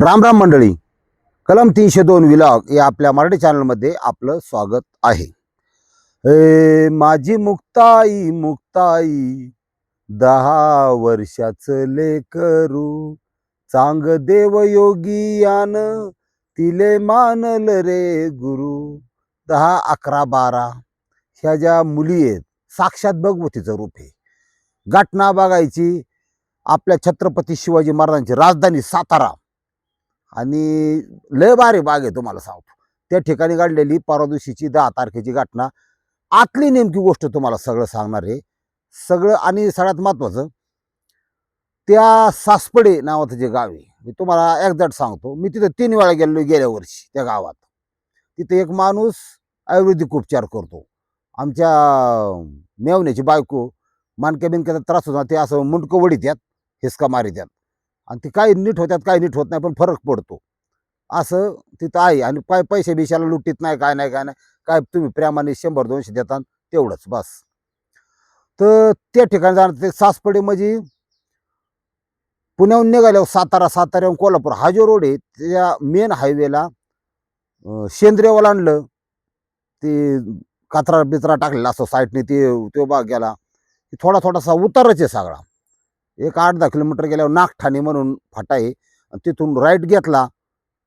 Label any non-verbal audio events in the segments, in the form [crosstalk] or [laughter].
राम राम मंडळी. कलम तीनशे दोन विलॉग या आपल्या मराठी चॅनलमध्ये आपलं स्वागत आहे. हे माझी मुक्ताई मुक्ताई दहा वर्षाचं लेकरू चांग देव योगी यान तिले मानल रे गुरु. दहा अकरा बारा ह्या ज्या मुली आहेत साक्षात भगवतीचं रूप आहे. घटना बघायची आपल्या छत्रपती शिवाजी महाराजांची राजधानी सातारा. आणि लय भारी बाग आहे तुम्हाला सांगतो. त्या ठिकाणी काढलेली परवा दिवशीची दहा तारखेची घटना. आतली नेमकी गोष्ट तुम्हाला सगळं सांगणार आहे. सगळं आणि सगळ्यात महत्त्वाचं त्या सासपडे नावाचं जे गाव आहे मी तुम्हाला एक्झॅक्ट सांगतो. मी तिथं तीन वेळा गेलो गेल्या वर्षी त्या गावात. तिथे एक माणूस आयुर्वेदिक उपचार करतो. आमच्या मेवण्याची बायको मानक्या बिनक्याचा त्रास होता ते असं मुंडकं वडीत्यात हिसका मारित्यात आणि ते काही नीट होत्यात काही नीट होत नाही पण फरक पडतो. असं तिथं आहे आणि काय पैसे बिशाला लुटीत नाही काय नाही काय नाही. काय तुम्ही प्रेमाने शंभर दोनशे देता तेवढंच बस. तर त्या ठिकाणी जाणार ते सासपडे म्हणजे पुण्याहून निघाल्यावर सातारा साताऱ्याहून कोल्हापूर. हा जो रोड आहे त्या मेन हायवेला सेंद्रिय ओलांडलं ते कचरा बिचरा टाकलेला असतो साईडने ते तो बाग गेला. थोडा थोडासा उतारच आहे सगळा. एक आठ दहा किलोमीटर गेल्यावर नागठाणे म्हणून फाटा आहे. आणि तिथून राईट घेतला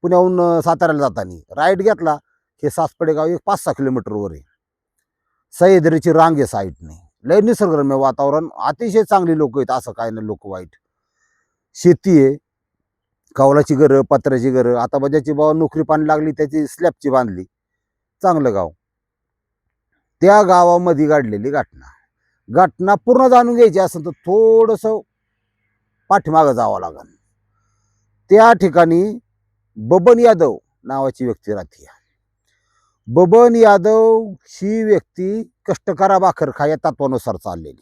पुण्याहून साताऱ्याला जाताना. राईट घेतला हे सासपडे गाव एक पाच सहा किलोमीटरवर आहे. सह्याद्रीची रांग आहे साईडने लय निसर्गरम्य वातावरण अतिशय चांगली लोक आहेत असं काय नाही लोक वाईट. शेती आहे. कौलाची घरं पत्र्याची घरं. आता बजाची बाबा नोकरी पाणी लागली त्याची स्लॅबची बांधली. चांगलं गाव. त्या गावामध्ये गाडलेली घटना. घटना पूर्ण जाणून घ्यायची असेल तर थोडंसं पाठीमागं जावं लागेल त्या ठिकाणी बबन यादव नावाची व्यक्ती राहते. बबन यादव ही व्यक्ती कष्टकरा भाकर खा या तत्वानुसार चाललेली.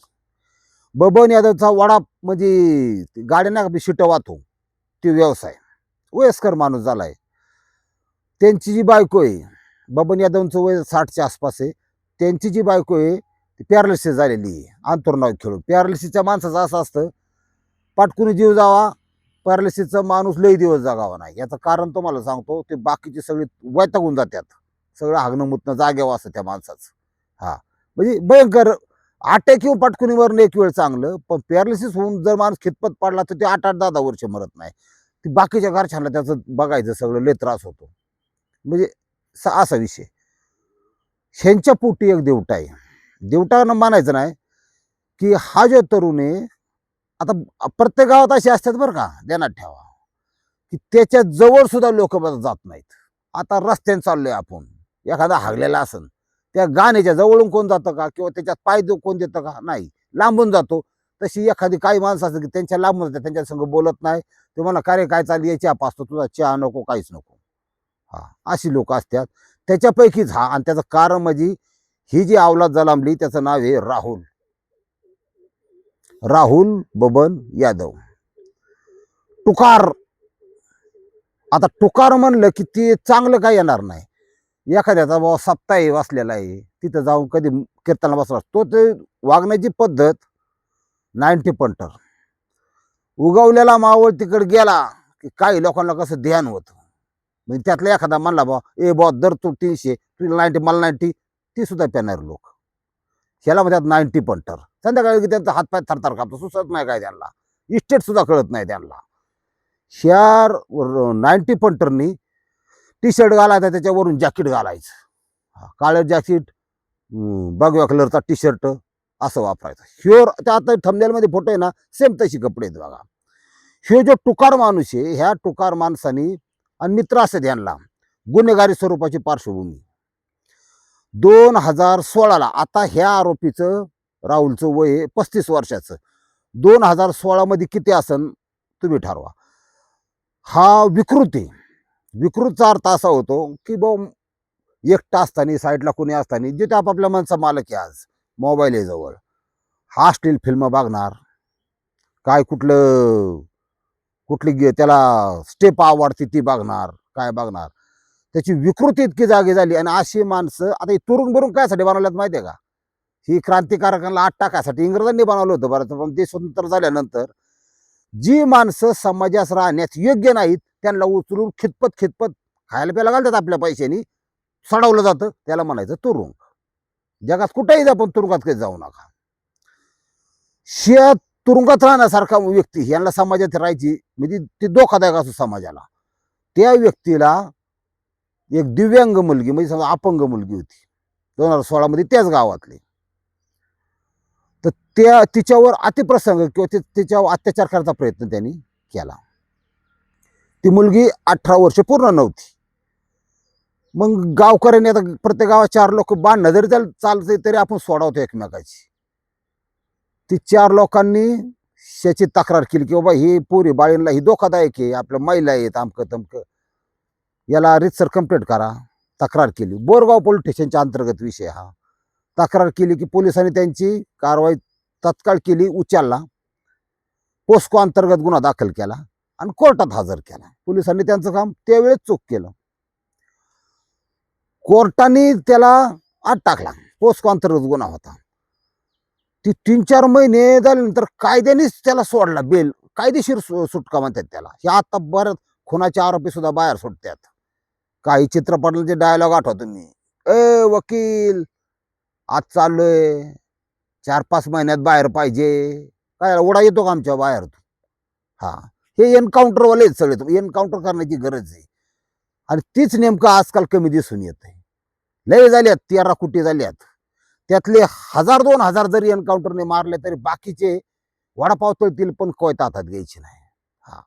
बबन यादवचा वडा म्हणजे गाड्यांना शिट वाहतो. तो व्यवसाय. वयस्कर माणूस झालाय. त्यांची जी बायको आहे बबन यादवचं वय साठच्या आसपास आहे. त्यांची जी बायको आहे ती पॅरालिसिस झालेली आहे. अंतुरनाव खेळून. पॅरालिसिसच्या माणसाचं असं असतं पाटकुनी जीव जावा पॅरालिसिसचा माणूस लई दिवस जागावा नाही. याचं कारण तुम्हाला सांगतो ते बाकीचे सगळे वैतागून जातात सगळं हागणं मुतणं जाग्यावं असं त्या माणसाचं. हा. म्हणजे भयंकर आटे किंवा पाटकुनीवरनं एक वेळ चांगलं पण पॅरालिसिस होऊन जर माणूस खितपत पडला तर ते आठ आठ दहा दहा वर्ष मरत नाही. ती बाकीच्या घरच्यांना त्याचं बघायचं सगळं लय त्रास होतो. म्हणजे असा विषय. ह्यांच्या पोटी एक देवटा आहे. देवटानं मानायचं नाही की हा जो तरुण आहे आता प्रत्येक गावात असे असतात बरं का ध्यानात ठेवा. की त्याच्याजवळ सुद्धा लोक जात नाहीत. आता रस्त्याने चाललोय आपण. एखादा हागलेला असन त्या गाण्याच्या जवळून कोण जातं का? किंवा त्याच्यात पाय देऊ कोण देतं का? नाही. लांबून जातो. तशी एखादी काही माणसं असतात की त्यांच्या लांबून जातात त्यांच्या संग बोलत नाही. ते मला काय काय चालली चहा पाचतो तुझा. चहा नको काहीच नको. हा अशी लोक असतात. त्याच्यापैकीच हा. आणि त्याचं कारण म्हणजे ही जी अवलाद जलांबली त्याचं नाव आहे राहुल. राहुल बबन यादव. टुकार आता टुकार म्हणलं की ते चांगलं काय येणार नाही. एखाद्याचा बाबा सप्ताही वाचलेला आहे तिथं जाऊन कधी कीर्तनाला बसला तो ते वागण्याची पद्धत नाईन्टी पंटर उगवलेला मावळ तिकडे गेला की काही लोकांना कसं ध्यान होतं. म्हणजे त्यातला एखादा म्हणला बा ए बॉ दर तू तीनशे तुला नाईन्टी मला नाईन्टी ती सुद्धा पेणार लोक. ह्याला म्हणतात नाईन्टी पंटर संध्याकाळी त्यांचा हातपाय थरथर कापतो. सुचत नाही काय त्यांना. इस्टेट सुद्धा कळत नाही त्यांना. ह्या नाईन्टी पंटरनी टी शर्ट घालायचा त्याच्यावरून जॅकेट घालायचं. काळं जॅकेट बगव्या कलरचा टी शर्ट असं वापरायचं. ह्यो त्या आता थंबनेलमध्ये फोटो आहे ना सेम तशी कपडे आहेत बघा. ह्यो जो टुकार माणूस आहे ह्या टुकार माणसानी आणि मित्र असतात यांना गुन्हेगारी स्वरूपाची पार्श्वभूमी. दोन हजार सोळाला आता ह्या आरोपीचं राहुलचं वय हे पस्तीस वर्षाचं. दोन हजार सोळामध्ये किती असन तुम्ही ठरवा. हा विकृती विकृतचा अर्थ असा होतो की बा एकटा असताना साईडला कोणी असताना जे ते आपापल्या माणसा मालक आहे आज मोबाईल आहे जवळ. हा स्टील फिल्म बघणार. काय कुठलं कुठली गे- त्याला स्टेप आवडते ती बघणार काय बघणार. त्याची विकृती इतकी जागी झाली आणि अशी माणसं आता ही तुरुंग भरून कायसाठी बनवल्यात माहिती आहे का? ही क्रांतिकारकांना आत टाकायसाठी इंग्रजांनी बनवलं होतं बरं. पण ते स्वतंत्र झाल्यानंतर जी माणसं समाजास राहण्यास योग्य नाहीत त्यांना उचलून खितपत खितपत खायला प्यायला घालतात आपल्या पैशानी. सडवलं जातं त्याला म्हणायचं तुरुंग. जगात कुठेही जा पण तुरुंगात काही जाऊ नका. शेत तुरुंगात राहण्यासारखा व्यक्ती यांना समाजात राहायची म्हणजे ती धोकादायक असो समाजाला. त्या व्यक्तीला एक दिव्यांग मुलगी म्हणजे समजा अपंग मुलगी होती. दोन हजार सोळामध्ये त्याच गावातली. तर त्या तिच्यावर अतिप्रसंग किंवा तिच्यावर अत्याचार करायचा प्रयत्न त्यांनी केला. ती मुलगी अठरा वर्ष पूर्ण नव्हती. मग गावकऱ्यांनी आता प्रत्येक गावात चार लोक बांधणं जरी त्याला चालते तरी आपण सोडावतो एकमेकाची. ती चार लोकांनी त्याची तक्रार केली की बाबा ही पोरी बाळींना ही धोकादायक आहे आपल्या महिला आहेत आमकं तमकं. याला रितसर कंप्लेंट करा तक्रार केली. बोरगाव पोलीस स्टेशनच्या अंतर्गत विषय हा. तक्रार केली की पोलिसांनी त्यांची कारवाई तत्काळ केली उचलला. पोस्को अंतर्गत गुन्हा दाखल केला आणि कोर्टात हजर केला. पोलिसांनी त्यांचं काम त्यावेळेस चूक केलं. कोर्टाने त्याला आत टाकला. पोस्को अंतर्गत गुन्हा होता. ती तीन चार महिने झाल्यानंतर कायद्यानेच त्याला सोडला. बेल कायदेशीर सु- सुटका म्हणतात त्याला. हे आता बऱ्याच खुनाचे आरोपी सुद्धा बाहेर सुटतात. काही चित्रपटांचे डायलॉग आठवा तुम्ही ए वकील! आज चाललोय. चार पाच महिन्यात बाहेर पाहिजे. काय उडा येतो का आमच्या बाहेर? तू हा. हे एन्काउंटरवाले सगळे. एन्काउंटर करण्याची गरज आहे. आणि तीच नेमकं आजकाल कमी दिसून येत आहे लय झाल्यात तेरा कुठे झाल्यात. त्यातले हजार दोन हजार जरी एन्काउंटरने मारले तरी बाकीचे वडापाव तळतील पण कोयता हातात घ्यायची नाही. हा.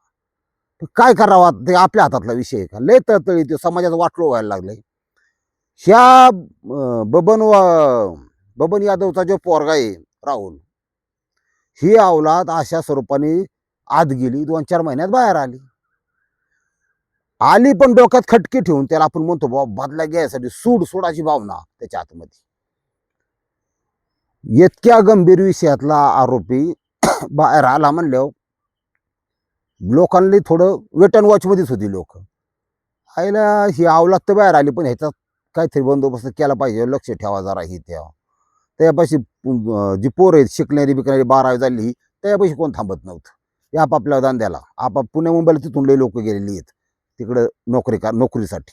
काय करावं? ते आपल्या हातातला विषय का? लय तळतळी ते समाजात वाटलो व्हायला लागलंय. ह्या बबन वा- बबन यादवचा जो पोरगा आहे राहुल ही अवलाद अशा स्वरूपाने आत गेली दोन चार महिन्यात बाहेर आली. आली पण डोक्यात खटकी ठेवून त्याला आपण म्हणतो बाबा बदला घ्यायसाठी सूड सोडाची भावना त्याच्या आतमध्ये. इतक्या गंभीर विषयातला आरोपी [coughs] बाहेर आला म्हणल्यावर लोकांनी थोडं वेट अँड वॉचमध्येच होती लोक. आईला ही अवलाद तर बाहेर आली पण ह्याचा काहीतरी बंदोबस्त केला पाहिजे लक्ष ठेवा जरा ही ठेवा त्यापाशी जी पोरं आहेत शिकणारी बिकणारी बारावी झाली ही त्यापाशी कोण थांबत नव्हतं. या आपापल्या धंद्याला आपाप पुणे मुंबईला तिथून लई लोक गेलेली आहेत तिकडं नोकरी का नोकरीसाठी.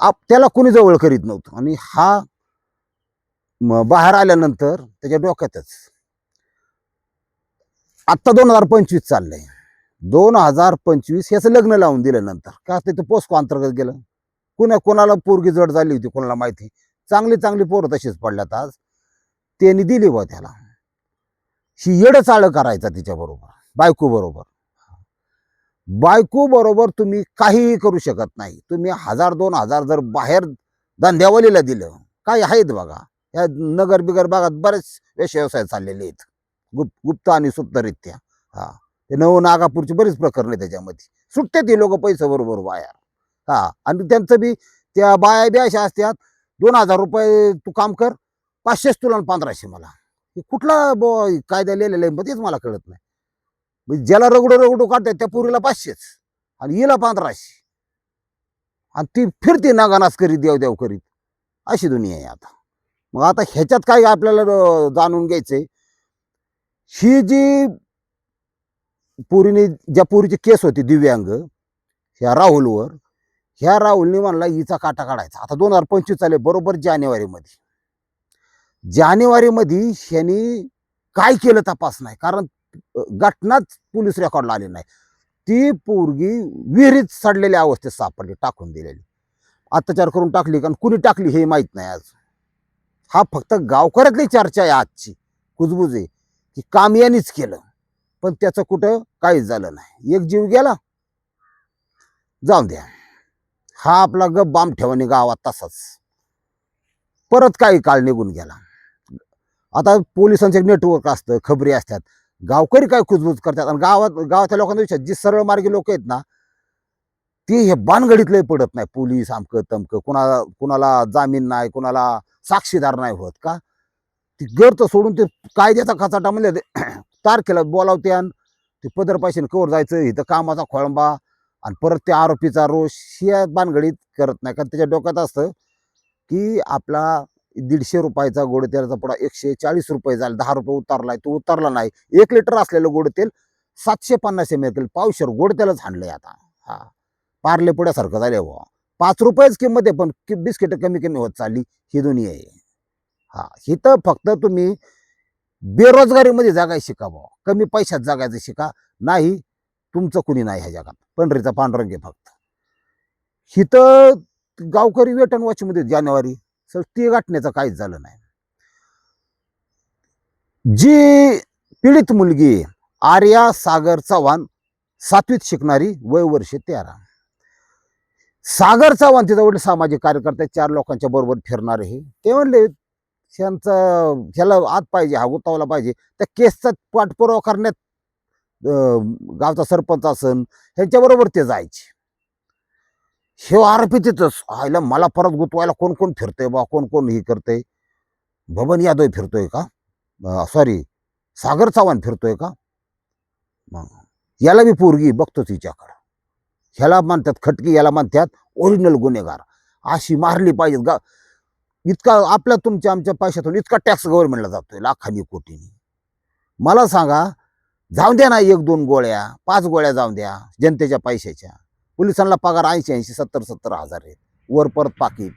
आप- त्याला कोणी जवळ करीत नव्हतं. आणि हा बाहेर आल्यानंतर त्याच्या डोक्यातच आत्ता दोन हजार पंचवीस चाललंय. दोन हजार पंचवीस याचं लग्न लावून दिलं नंतर का ते पोस्को अंतर्गत गेलं? कुणा कोणाला पोरगी जड झाली होती कोणाला माहिती? चांगली चांगली पोरं तशीच पडल्यात आज. त्यांनी दिली बा त्याला. ही येडं चाळ करायचा तिच्याबरोबर बायको बरोबर बायको बरोबर तुम्ही काहीही करू शकत नाही. तुम्ही हजार दोन हजार जर बाहेर धंद्यावलीला दिलं काही आहेत बघा. या नगर बिगर भागात बरेच वेश व्यवसाय चाललेले आहेत. गुप्त गुप्त आणि सुप्तरित्या हा. ते नव नागापूरची बरीच प्रकरण आहे त्याच्यामध्ये. सुटते ते लोक पैसे बरोबर वाया. हा. आणि त्यांचं बी त्या बाया बी अशा असतात दोन हजार रुपये तू काम कर पाचशेच तुला आणि पंधराशे मला. हे कुठला बो कायदा लिहिलेला आहे मग तेच मला कळत नाही. म्हणजे ज्याला रगडो रगडो काढतात त्या पोरीला पाचशेच आणि हिला पंधराशे. आणि ती फिरते नागानास करीत देव देव करीत. अशी दुनिया आहे आता. मग आता ह्याच्यात काय आपल्याला जाणून घ्यायचंय? ही जी पुरीने ज्या पुरीची केस होती दिव्यांग ह्या राहुलवर ह्या राहुलने म्हणला हिचा काटा काढायचा. आता दोन हजार पंचवीस आले बरोबर जानेवारीमध्ये. जानेवारीमध्ये ह्यांनी काय केलं तपास नाही कारण घटनाच पोलीस रेकॉर्डला आली नाही. ती पोरगी विहिरीत सडलेल्या अवस्थेत सापडली टाकून दिलेली. अत्याचार करून टाकली कारण कुणी टाकली हे माहीत नाही आज. हा फक्त गावकऱ्यातली चर्चा आहे आजची कुजबुज आहे की काम यांनीच केलं. पण त्याचं कुठं काहीच झालं नाही. एक जीव गेला. जाऊन द्या. हा आपला ग बाम ठेवाने गावात तसाच. परत काही काळ निघून गेला. आता पोलिसांचे नेटवर्क असतं खबरी असतात. गावकरी काय कुजबूज करतात? आणि गावात गावाच्या लोकांना विचार जी सरळ मार्गी लोक आहेत ना ती हे बानगडीतले पडत नाही. पोलीस आमकं तमकं कुणाला कुणाला जामीन नाही कुणाला साक्षीदार नाही होत का? ती गर्त सोडून ते कायद्याचा खचाटा म्हणजे [clears throat] तारखेला बोलावते आणि ते पदर पैशाने कवर जायचं इथं कामाचा खोळंबा आणि परत त्या आरोपीचा रोष ह्या बानगडीत करत नाही. कारण त्याच्या डोक्यात असतं की आपला दीडशे रुपयाचा गोडतेलाचा पुडा एकशे चाळीस रुपये झाला दहा रुपये उतरलाय तो उतारला नाही. एक लिटर असलेलं गोड तेल सातशे पन्नास एम एल पावशेर गोडतेलच त्यालाच आता. हा. पार्ले पुढ्यासारखं झाले बुवा. पाच रुपयेच किंमत आहे पण बिस्किट कमी कमी होत चालली ही दुनिया आहे. हा. ही तर फक्त तुम्ही बेरोजगारीमध्ये जगायला शिका बुवा. कमी पैशात जगायचं शिका. नाही तुमचं कुणी नाही ह्या जगात. पंढरीचा पांडुरंग आहे फक्त. हिथं गावकरी वेटन वॉचमध्ये जानेवारी. सर ती गाठण्याचं काहीच झालं नाही. जी पीडित मुलगी आर्या सागर चव्हाण सातवीत शिकणारी वय वर्ष तेरा. सागर चव्हाण तिचा वडील सामाजिक कार्यकर्ते चार लोकांच्या बरोबर फिरणार हे ते म्हणले त्यांचं ह्याला आत पाहिजे हा गुतावला पाहिजे. त्या केसचा पाठपुरावा करण्यात गावचा सरपंच असन ह्यांच्याबरोबर ते जायचे. हे आरोपी तिथंच आयला मला परत गुतवायला कोण कोण फिरतंय बा कोण कोण हे करतंय? बबन यादव फिरतोय का? सॉरी सागर चव्हाण फिरतोय का? मग याला मी पोरगी बघतो तिच्याकडं ह्याला म्हणतात खटकी याला म्हणतात ओरिजिनल गुन्हेगार. अशी मारली पाहिजेत गा इतका आपल्या तुमच्या आमच्या पैशातून इतका टॅक्स गव्हर्नमेंटला जातोय लाखांनी कोटीनी. मला सांगा जाऊन द्या ना एक दोन गोळ्या पाच गोळ्या जाऊन द्या जनतेच्या पैशाच्या. पोलिसांना पगार ऐंशी ऐंशी सत्तर सत्तर हजार आहेत. वर परत पाकिट.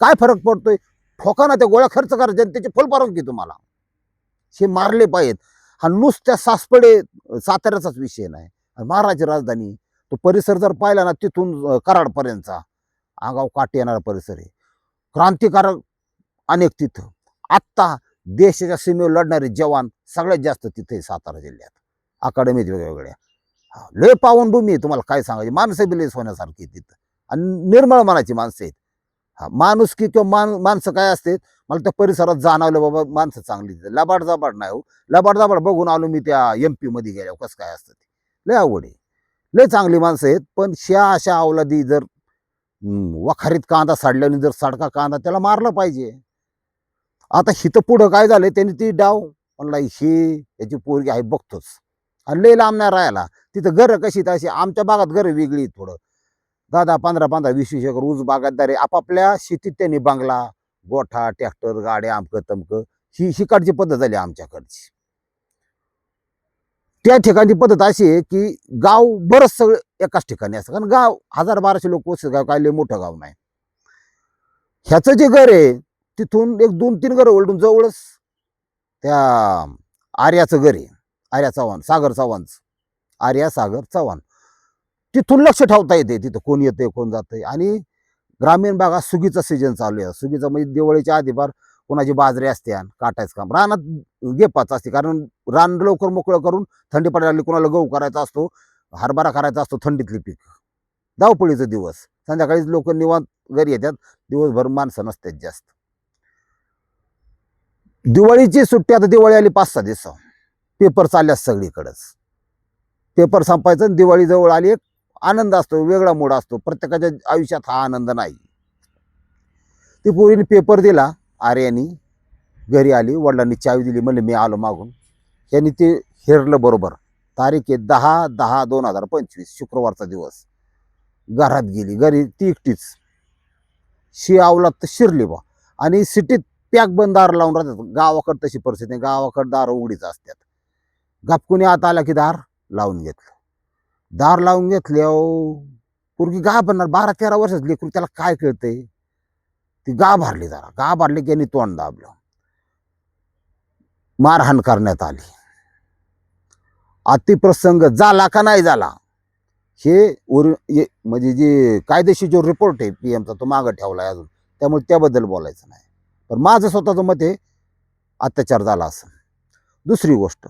काय फरक पडतोय? ठोका ना त्या गोळ्या खर्च करा जनतेचे फुल पारून की तुम्हाला. हे मारले पाहिजेत. हा नुसत्या सासपडे साताऱ्याचाच विषय नाही. महाराज महाराष्ट्राची राजधानी तो परिसर जर पाहिला ना तिथून कराडपर्यंतचा आगाव काठी येणारा परिसर आहे. क्रांतिकारक अनेक तिथं. आत्ता देशाच्या सीमेवर लढणारे जवान सगळ्यात जास्त तिथे सातारा जिल्ह्यात. अकॅडमीत वेगवेगळ्या. हा, लय पावनभूमी आहे तुम्हाला काय सांगायची? माणसं बी लय सोन्यासारखी तिथं. आणि निर्मळ मनाची माणसं आहेत. हा माणूस की किंवा मान माणसं काय असते? मला त्या परिसरात जाणवलं बाबा माणसं चांगली तिथं लबाड जाबाड नाही हो. लबाड जाबाड बघून आलो मी त्या एम पीमध्ये मध्ये गेल्यावर कसं काय असतं ते. लय अवघड आहे. लय चांगली माणसं आहेत पण श्या अशा अवलादी जर वखारीत कांदा साडल्याने जर सडका कांदा त्याला मारलं पाहिजे. आता हिथं पुढं काय झालंय? त्यांनी ती डाव म्हणला ही याची पोरगी आहे बघतोच. आणि लय लांब नाही राहायला तिथं घरं कशी तशी आमच्या भागात घरं वेगळी आहेत थोडं. दादा पंधरा पंधरा वीस वीस एकर ऊस बागायतदार आपापल्या शेतीत त्यांनी बांगला गोठा ट्रॅक्टर गाड्या आमकं तमकं ही शिकाडची पद्धत झाली आमच्याकडची. त्या ठिकाणची पद्धत अशी आहे की गाव बरंच सगळं एकाच ठिकाणी असतं. कारण गाव हजार बाराशे लोक वसत गाव काय लय मोठं गाव नाही. ह्याचं जे घर आहे तिथून एक दोन तीन घरं ओलटून जवळच त्या आर्याचं घर आहे. आर्या चव्हाण सागर चव्हाणचं. आर्या सागर चव्हाण. तिथून लक्ष ठेवता येते तिथं कोण येते कोण जाते आणि ग्रामीण भागात सुगीचा सीजन चालू आहे. सुगीचा म्हणजे दिवाळीच्या आधी फार कोणाची बाजरी असते आणि काटायचं काम. रानात गेपाच असते. कारण रान लवकर मोकळं करून थंडी पडायला लागली कोणाला गहू करायचा असतो हरभरा करायचा असतो थंडीतली पीक. धावपळीचा दिवस. संध्याकाळीच लोक निवांत घरी येतात. दिवसभर माणसं नसतात जास्त. दिवाळीची सुट्टी आता दिवाळी आली पाच सहा दिवस पेपर चालल्यास सगळीकडंच. पेपर संपायचं आणि दिवाळीजवळ आली एक आनंद असतो वेगळा मूड असतो. प्रत्येकाच्या आयुष्यात हा आनंद नाही. ती पोरीने पेपर दिला आर्यानी घरी आली वडिलांनी चावी दिली म्हणले मी आलो मागून. यांनी ते हेरलं बरोबर. तारीख आहे दहा दहा दोन हजार पंचवीस शुक्रवारचा दिवस. घरात गेली घरी ती एकटीच. शी आवलात तर शिरली बा. आणि सिटीत पॅक बंद दार लावून राहतात. गावाकडं तशी परिस्थिती नाही. दार उघडीच असतात. गापकुनी आत आला की दार लावून घेतलं. दार लावून घेतले पोरगी गा भरणार बारा तेरा वर्षाच लेकरू त्याला काय कळतंय? ती गा भरली जरा. गा भरली की यांनी तोंड दाबलं. मारहाण करण्यात आली. अतिप्रसंग झाला का नाही झाला? हे ओरि म्हणजे जे कायदेशीर जो रिपोर्ट आहे पी एमचा तो मागं ठेवला आहे अजून. त्यामुळे त्याबद्दल बोलायचं नाही. पण माझं स्वतःचं मत आहे अत्याचार झाला असं. दुसरी गोष्ट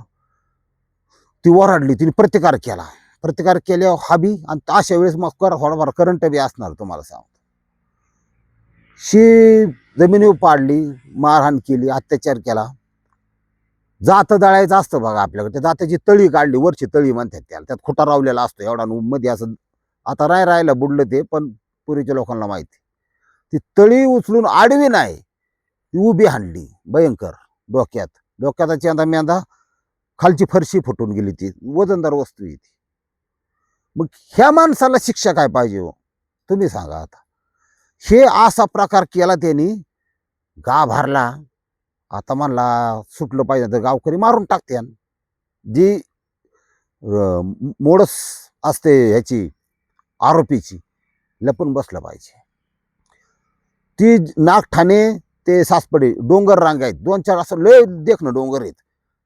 ती ओरडली तिने प्रतिकार केला. प्रतिकार केल्यावर हा बी आणि अशा वेळेस मग कर थोडाफार करंट बी असणार तुम्हाला सांगतो. शी जमिनीवर पाडली मारहाण केली अत्याचार केला. जात दळायचं असतं बघा आपल्याकडे. त्या जात्याची तळी काढली वरची तळी म्हणतात त्याला. त्यात खोटा रावलेला असतो एवढा मध्ये असं. आता नाही राहिलं बुडलं ते पण पूर्वीच्या लोकांना माहिती ती तळी उचलून आडवी नाही. ती उभी हाणली भयंकर. डोक्यात. डोक्याचा चेंदा मेंदा खालची फरशी फुटून गेली ती. वजनदार वस्तू आहे ती. मग ह्या माणसाला शिक्षा काय पाहिजे हो? तुम्ही सांगा आता. हे असा प्रकार केला त्यांनी गा भरला आता म्हणला सुटलं पाहिजे तर गावकरी मारून टाकते जी मोडस असते ह्याची आरोपीची लपून बसलं पाहिजे. ती नागठाणे ते सासपडे डोंगर रांग आहेत. दोन चार असं लय देखणं डोंगर आहेत.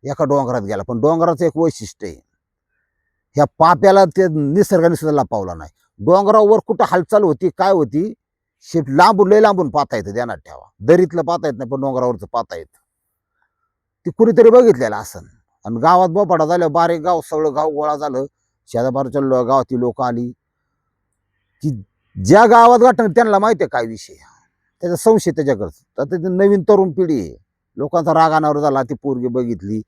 एका डोंगरात गेला. पण डोंगराचं एक वैशिष्ट्य आहे. ह्या पाप्याला ते निसर्गाने सुद्धा लपावला नाही. डोंगरावर कुठं हालचाल होती काय होती? शेप लांबून लय लांबून पाहता येतं ध्यानात ठेवा. दरीतलं पाहता येत नाही पण डोंगरावरचं पाहता येतं. ते कुणीतरी बघितलेलं असन. आणि गावात बोपाडा झालं बारीक गाव सगळं गाव गोळा झालं. शेजाबारच्या गावातील लोक आली. की ज्या गावात गाठण त्यांना माहिती आहे काय विषय त्याचा संशय त्याच्याकडचं. तर ती नवीन तरुण पिढी आहे. लोकांचा राग अनावर झाला ती पोरगी बघितली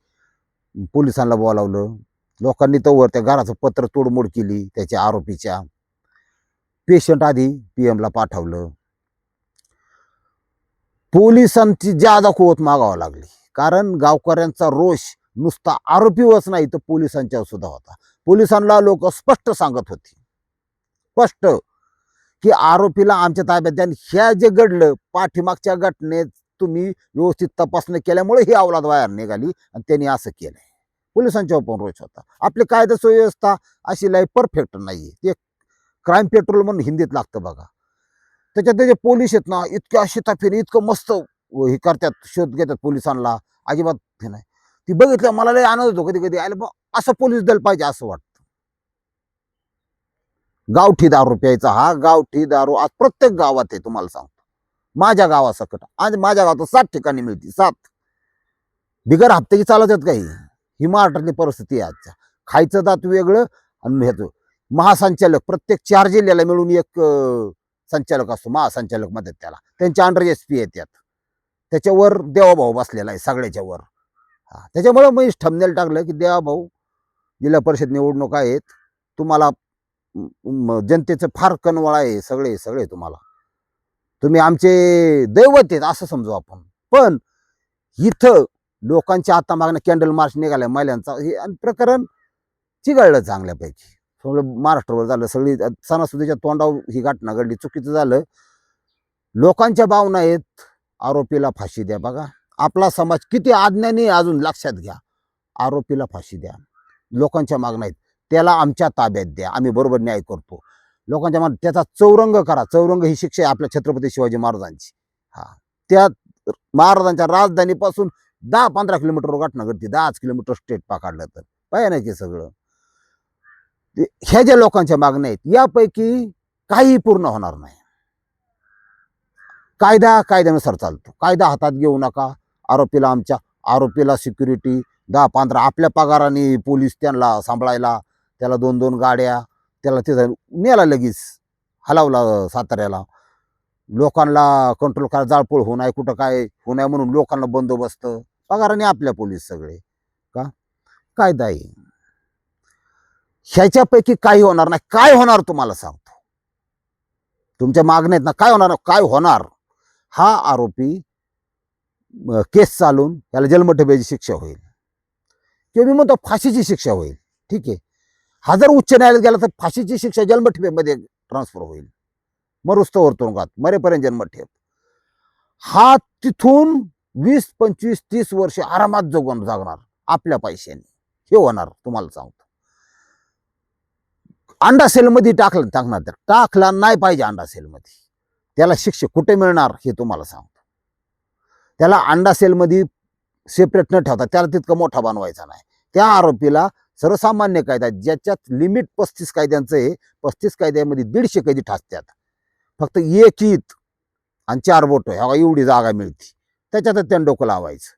पोलिसांना बोलावलं. लोकांनी तोवर त्या घराचं पत्र तोडमोड केली त्याच्या आरोपीच्या. पेशंट आधी पी ला पाठवलं. पोलिसांची जादा कुवत मागावं लागली. कारण गावकऱ्यांचा रोष नुसता आरोपीवरच नाही तर पोलिसांच्यावर सुद्धा होता. पोलिसांना लोक स्पष्ट सांगत होती. स्पष्ट. की आरोपीला आमच्या ताब्यात द्या. आणि ह्या जे घडलं पाठीमागच्या घटनेत तुम्ही व्यवस्थित तपासणी केल्यामुळे ही अवलाद बाहेर निघाली आणि त्यांनी असं केलंय. पोलिसांच्या पण रोष होता. आपली कायदा सुव्यवस्था अशी लय परफेक्ट नाहीये. ते क्राईम पेट्रोल म्हणून हिंदीत लागतं बघा. त्याच्यात जे पोलीस आहेत ना इतक्या शिताफीने इतकं मस्त हे करतात शोध घेतात पोलिसांना. अजिबात नाही. ती बघितलं मला लय आनंद होतो कधी कधी आलं असं पोलीस दल पाहिजे असं वाटतं. गावठी दारू प्यायचा हा गावठी दारू आज प्रत्येक गावात आहे तुम्हाला सांगतो. माझ्या गावासकट. आज माझ्या गावात सात ठिकाणी मिळते सात. बिगर हप्त्याची चालत आहेत काही. ही महाराष्ट्रातली परिस्थिती आहे आजच्या. खायचं दात वेगळं आणि ह्याचं महासंचालक प्रत्येक चार जिल्ह्याला मिळून एक संचालक असतो. महासंचालकमध्ये त्याला. त्यांच्या अंडर एस पी त्यात. त्याच्यावर देवाभाऊ बसलेला आहे सगळ्याच्या वर. हा मी ठमनेल टाकलं की देवाभाऊ जिल्हा परिषद निवडणूक आहेत. तुम्हाला जनतेचं फार कनवळ आहे सगळे सगळे तुम्हाला. तुम्ही आमचे दैवत आहेत असं समजू आपण. पण इथं लोकांच्या आता मागणं कॅन्डल मार्च निघाल्या महिलांचा हे प्रकरण चिघळलं चांगल्यापैकी. सगळं महाराष्ट्रवर झालं सगळी सणासुदीच्या तोंडावर ही घटना घडली चुकीचं झालं. लोकांच्या भावना आहेत आरोपीला फाशी द्या बघा. आपला समाज किती आज्ञानी अजून लक्षात घ्या. आरोपीला फाशी द्या. लोकांच्या मागण्या आहेत. त्याला आमच्या ताब्यात द्या. आम्ही बरोबर न्याय करतो. लोकांच्या मान त्याचा चौरंग करा. चौरंग ही शिक्षा आहे आपल्या छत्रपती शिवाजी महाराजांची. हा. त्या महाराजांच्या राजधानीपासून दहा पंधरा किलोमीटरवर घटना घडते दहाच किलोमीटर स्टेट पकडलं तर. पाहिजे नाही सगळं. ह्या ज्या लोकांच्या मागण्या आहेत यापैकी काही पूर्ण होणार नाही. कायदा कायद्यानुसार चालतो. कायदा हातात घेऊ नका. आरोपीला आमच्या आरोपीला सिक्युरिटी दहा पंधरा आपल्या पगाराने पोलीस त्यांना सांभाळायला त्याला दोन दोन गाड्या त्याला तिथं नेला लगेच हलवला साताऱ्याला. लोकांना कंट्रोल करा जाळपोळ होऊ नये कुठं काय होऊ नये म्हणून लोकांना बंदोबस्त पगाराने आपल्या पोलीस सगळे का? कायदा आहे. ह्याच्यापैकी काही होणार नाही काय होणार तुम्हाला सांगतो. तुमच्या मागण्यात ना काय होणार काय होणार? हा आरोपी केस चालून त्याला जन्मठेपेची शिक्षा होईल. किंवा मी म्हणतो फाशीची शिक्षा होईल ठीक आहे. हा जर उच्च न्यायालयात गेला तर फाशीची शिक्षा जन्मठेपेमध्ये ट्रान्सफर होईल. मरुस्त तुरुंगात मरेपर्यंत जन्मठेप. हा तिथून वीस पंचवीस तीस वर्ष आरामात जगून जागणार आपल्या पैशाने. हे होणार तुम्हाला सांगतो. अंडा सेलमध्ये टाकलं टाकणार तर टाकला नाही पाहिजे अंडा सेलमध्ये. त्याला शिक्षक कुठे मिळणार हे तुम्हाला सांगतो. त्याला अंडा सेलमध्ये सेपरेट न ठेवता त्याला तितका मोठा बनवायचा नाही. त्या आरोपीला सर्वसामान्य कायदा ज्याच्यात लिमिट पस्तीस कायद्यांचं आहे पस्तीस कायद्यामध्ये दीडशे कैदी ठासतात. फक्त एक ईत आणि चार बोट ह्या एवढी जागा मिळते. त्याच्यातच त्यानं डोकं लावायचं.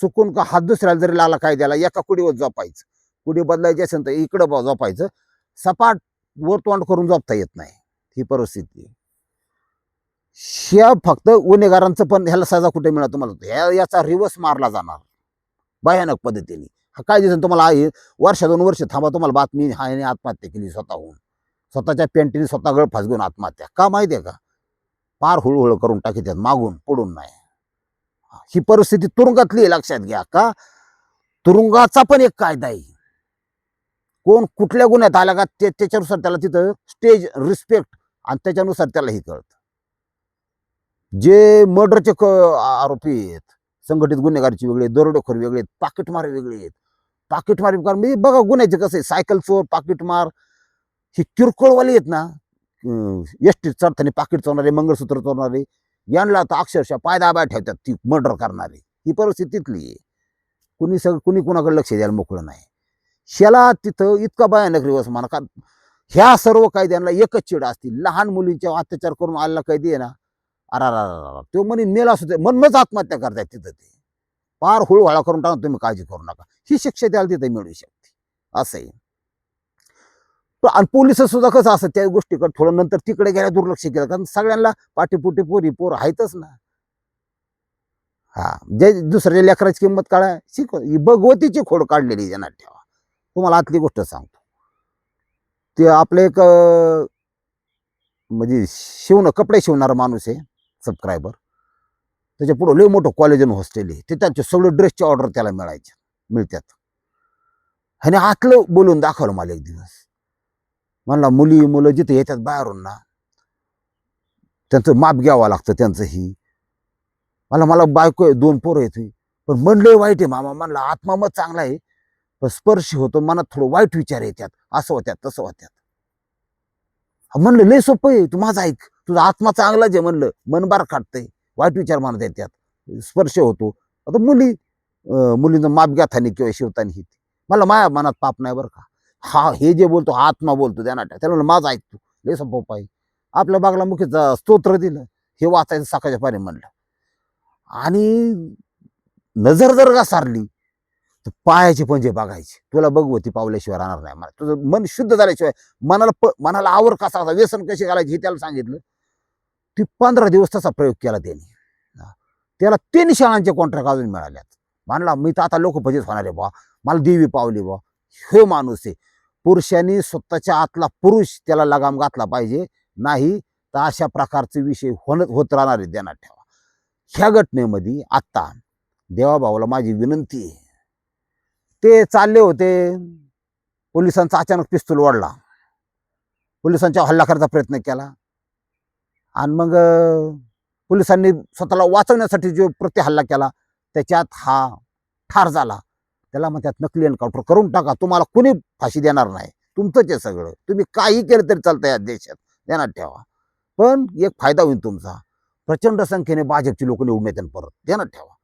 चुकून का हात दुसऱ्याला जरी लागला कायद्याला एका कुडीवर झोपायचं. कुडी बदलायची असेल तर इकडं ब- झोपायचं. सपाट वर तोंड करून झोपता येत नाही. ही परिस्थिती. आहे. ह्या फक्त गुन्हेगारांचं पण ह्याला सजा कुठे मिळत तुम्हाला? ह्या याचा रिवर्स मारला जाणार. भयानक पद्धतीने. हा काय दिसन तुम्हाला आहे वर्ष दोन वर्ष थांबा तुम्हाला बातमी हा याने आत्महत्या केली स्वतःहून. स्वतःच्या पेंटीने स्वतः गळ फास घेऊन आत्महत्या. का माहिती आहे का? पार हुळूहळू करून टाकीतात मागून पडून नाही. ही परिस्थिती तुरुंगातली आहे, लक्षात घ्या. का? तुरुंगाचा पण एक कायदा आहे. कोण कुठल्या गुन्ह्यात आला का ते त्याच्यानुसार त्याला तिथं स्टेज रिस्पेक्ट आणि त्याच्यानुसार त्याला हे कळतं. जे मर्डरचे क आरोपी आहेत संघटित गुन्हेगारची वेगळे दरोडेखोर वेगळे आहेत पाकिटमार वेगळे आहेत पाकिटमार कारण मी बघा गुन्ह्याचे कसं आहे सायकल चोर पाकिटमार हे किरकोळवाले आहेत ना. एस टी चढताना पाकिट चोरणारे मंगळसूत्र चोरणारे यांना तर अक्षरशः पायदाब्या ठेवतात ती मर्डर करणारे. ही परिस्थिती तिथली आहे. कुणी सग कुणी कुणाकडे लक्ष द्यायला मोकळं नाही. शेला तिथं इतका भयानक रिवस म्हणा. का ह्या सर्व कायद्यांना एकच चिड असतील. लहान मुलींच्या अत्याचार करून आलेला कैदी आहे ना. अरा तो म्हणे मेला असू दे. म्हणूनच आत्महत्या करतात तिथं ते. पार हुळवाळा करून टाकून तुम्ही काळजी करू नका. ही शिक्षा त्याला तिथे मिळू शकते. असं आहे आणि पोलीस सुद्धा कसं असं त्या गोष्टीकडे थोडं नंतर तिकडे गेल्या दुर्लक्ष केलं. कारण सगळ्यांना पाठीपुटी पोरी पोर आहेतच ना. हा जे दुसऱ्या लेकराची किंमत काढा शिकव. ही भगवतीची खोड काढलेली ज्यांना ठेवा. तुम्हाला आतली गोष्ट सांगतो. ते आपले एक म्हणजे शिवणं कपडे शिवणारा माणूस आहे सबस्क्रायबर त्याच्या पुढं लय मोठं कॉलेज आणि हॉस्टेल आहे. ते त्याचे सगळे ड्रेसची ऑर्डर त्याला मिळायचे मिळतात. ह्याने आतलं बोलून दाखवलं मला एक दिवस. म्हणला मुली मुलं जिथे येतात बाहेरून ना त्यांचं माप घ्यावं लागतं त्यांचं ही मला मला बायको आहे दोन पोरं येते पण मन लय वाईट आहे मामा. म्हणला आत्मा मत चांगला आहे पण स्पर्श होतो मनात थोडं वाईट विचार येतात. असं होत्यात तसं होत्यात. म्हणलं लय सोपं आहे तू माझा ऐक. तुझा आत्मा चांगलाच आहे म्हणलं. मन बार काढतंय. वाईट विचार मनात येतात. स्पर्श होतो. आता मुली मुलींचं माप घ्याथानी किंवा शिवतानी ही. मला माया मनात पाप नाही बरं का. हा हे जे बोलतो हा आत्मा बोलतो त्यांना त्याला माझा ऐकतो. लय सोपं आहे. आपल्या बागला मुख्य स्तोत्र दिलं. हे वाचायचं सकाळच्या पाणी म्हणलं. आणि नजर जर का सारली तर पायाचे पंजे बघायचे. तुला भगवती पावल्याशिवाय राहणार नाही मला तुझं मन शुद्ध झाल्याशिवाय मनाला प मनाला आवर कसा असा व्यसन कशी घालायची हे त्याला सांगितलं. ती पंधरा दिवस तसा प्रयोग केला त्यांनी. त्याला तीन शाळांचे कॉन्ट्रॅक्ट अजून मिळाल्यात. मानला मी तर आता लोकभजीत होणार आहे बा मला देवी पावली बा हे माणूस आहे. पुरुषांनी स्वतःच्या आतला पुरुष त्याला लगाम घातला पाहिजे. नाही तर अशा प्रकारचे विषय होत होत राहणार आहे ध्यानात ठेवा. ह्या घटनेमध्ये आत्ता देवाभाऊला माझी विनंती आहे. ते चालले होते. पोलिसांचा अचानक पिस्तूल वाढला पोलिसांच्या हल्ला करायचा प्रयत्न केला. आणि मग पोलिसांनी स्वतःला वाचवण्यासाठी जो प्रति हल्ला केला त्याच्यात हा ठार झाला. त्याला मग त्यात नकली एन्काउंटर करून टाका तुम्हाला कुणी फाशी देणार नाही. तुमचंच आहे सगळं. तुम्ही काही केलं तरी चालतं या देशात. ध्यानात ठेवा. पण एक फायदा होईल तुमचा. प्रचंड संख्येने भाजपची लोक निवडून येतात परत. ध्यानात ठेवा.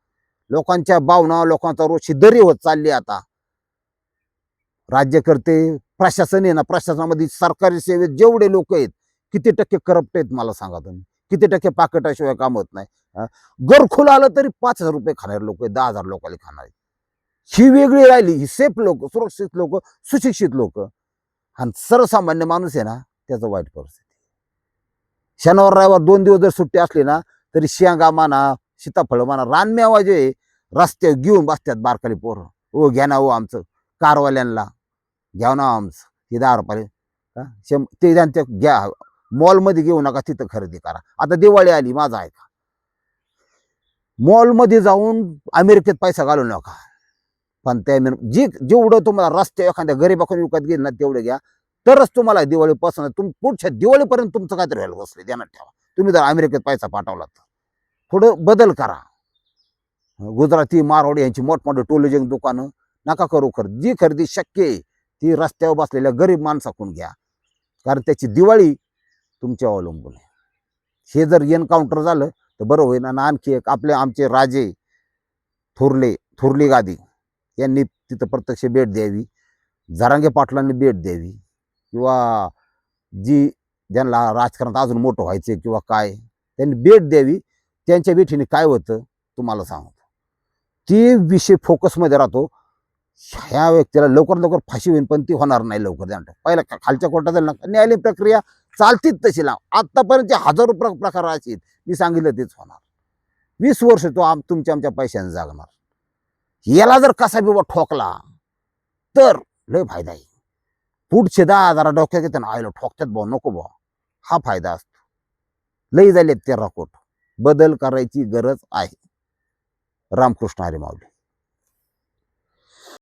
लोकांच्या भावना लोकांचा रोषी दरी होत चालली आता. राज्यकर्ते प्रशासन आहे ना प्रशासनामध्ये सरकारी सेवेत जेवढे लोक आहेत किती टक्के करप्ट आहेत मला सांगा तुम्ही. किती टक्के पाकिटाशिवाय काम होत नाही? गरखुल आलं तरी पाच हजार रुपये खाणारे लोक आहेत दहा हजार लोकांनी खाणारे. ही वेगळी राहिली ही सेफ लोक सुरक्षित लोक सुशिक्षित लोक. आणि सर्वसामान्य माणूस आहे ना त्याचं वाईट परिस्थिती शनिवार रविवार दोन दिवस जर सुट्टी असली ना तरी शेंगा म्हणा सीताफळ म्हणा रानमेवा जे आहे, रस्त्यावर घेऊन बसतात बारकाली पोरं. ओ घ्या ना हो आमचं कारवाल्यांना. घ्या ना आमचं. हे दहा रुपये शं ते घ्या. मॉलमध्ये घेऊ नका तिथं खरेदी करा. आता दिवाळी आली माझा ऐका मॉलमध्ये जाऊन अमेरिकेत पैसा घालू नका. पण त्या जी जे जेवढं तुम्हाला रस्ते एखाद्या गरीबाकडून विकत घेईल ना तेवढं घ्या. तरच तुम्हाला दिवाळी पसंत तुम पुढच्या दिवाळीपर्यंत तुमचं काहीतरी व्हायला बसले ध्यानात ठेवा. तुम्ही जर अमेरिकेत पैसा पाठवला तर. थोडं बदल करा. गुजराती मारवाडी यांची मोठमोठी टोलेजिंग दुकानं नका करू खर जी खरेदी शक्य आहे ती रस्त्यावर बसलेल्या गरीब माणसाकडून घ्या. कारण त्याची दिवाळी तुमच्या अवलंबून आहे. हे जर एन्काउंटर झालं तर बरं होईल. आणि आणखी एक आपले आमचे राजे थोरले थोरली गादी यांनी तिथं प्रत्यक्ष भेट द्यावी. जरांगे पाटलांनी भेट द्यावी. किंवा जी ज्यांना राजकारणात अजून मोठं व्हायचं किंवा काय त्यांनी भेट द्यावी. त्यांच्या भेटीने काय होतं तुम्हाला सांगतो. ती विषय फोकसमध्ये राहतो. ह्या व्यक्तीला लवकर लवकर फाशी होईल पण ती होणार नाही लवकर. ध्यान पहिला खालच्या कोर्टात जाईल ना न्यायालयीन प्रक्रिया चालतीत तशी लाव. आतापर्यंत हजारो प्र प्रकार आहेत. मी सांगितलं तेच होणार. वीस वर्ष तो आम तुमच्या आमच्या पैशाने जागणार. याला जर कसा बिबा ठोकला तर लय फायदा आहे. पुढचे दहा हजारा डोक्यात घेते ना आयला ठोकतात भाऊ नको भाऊ. हा फायदा असतो. लई झाले तेरा कोट. बदल करायची गरज आहे. रामकृष्ण हरी माऊली.